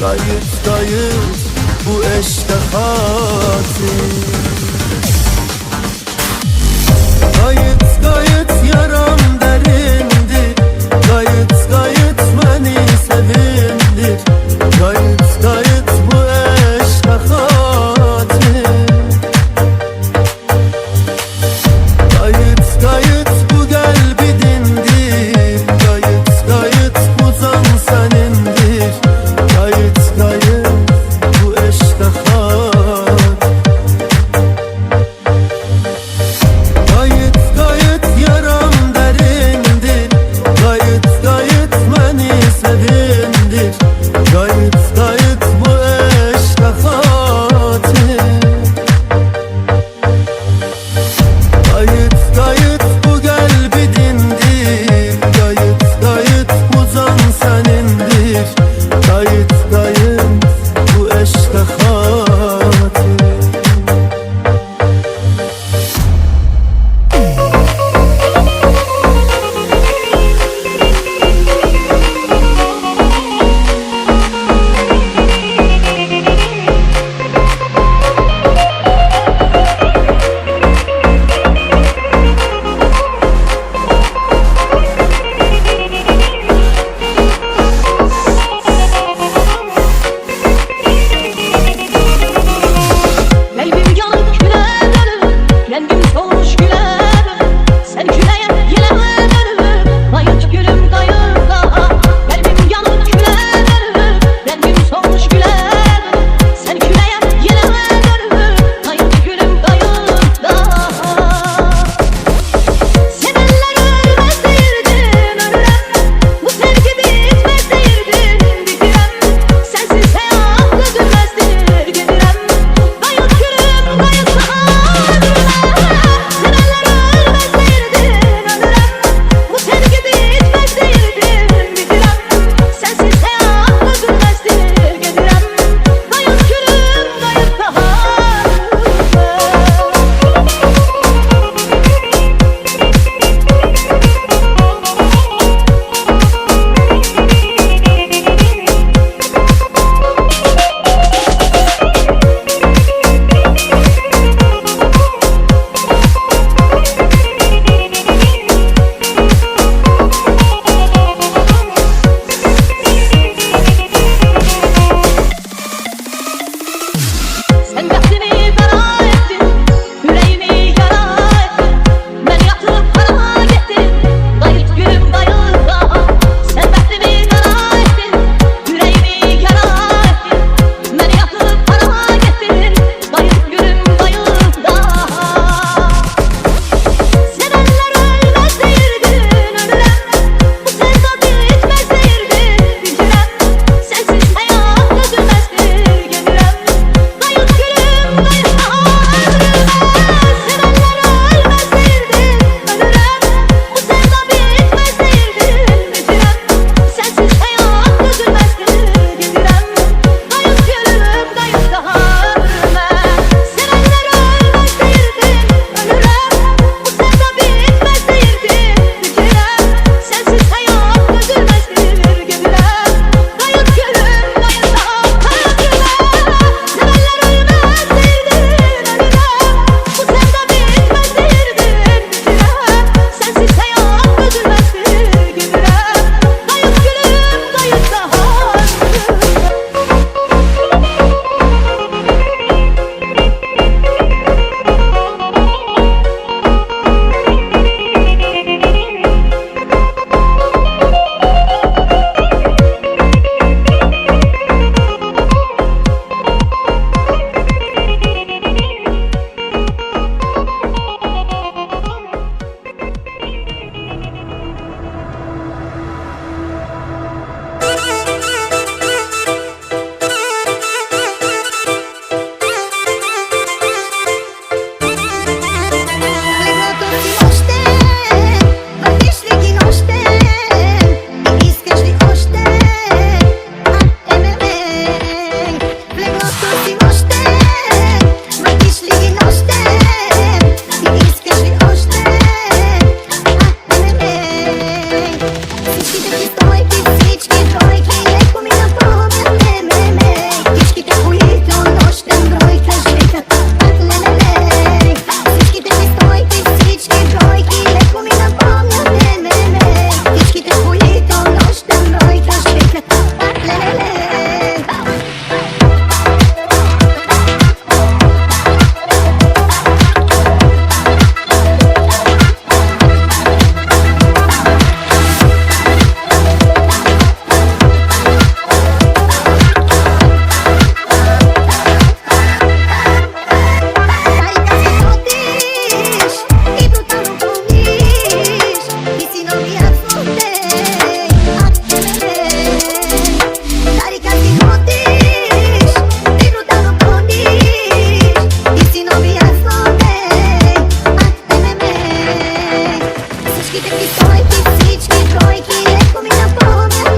Dayıf dayıf bu eşte hatim. Dayıf dayıf yaram derindi. Dayıf dayıf beni sevindir Dayıf Тройки, свічки, тройки, як у мене повна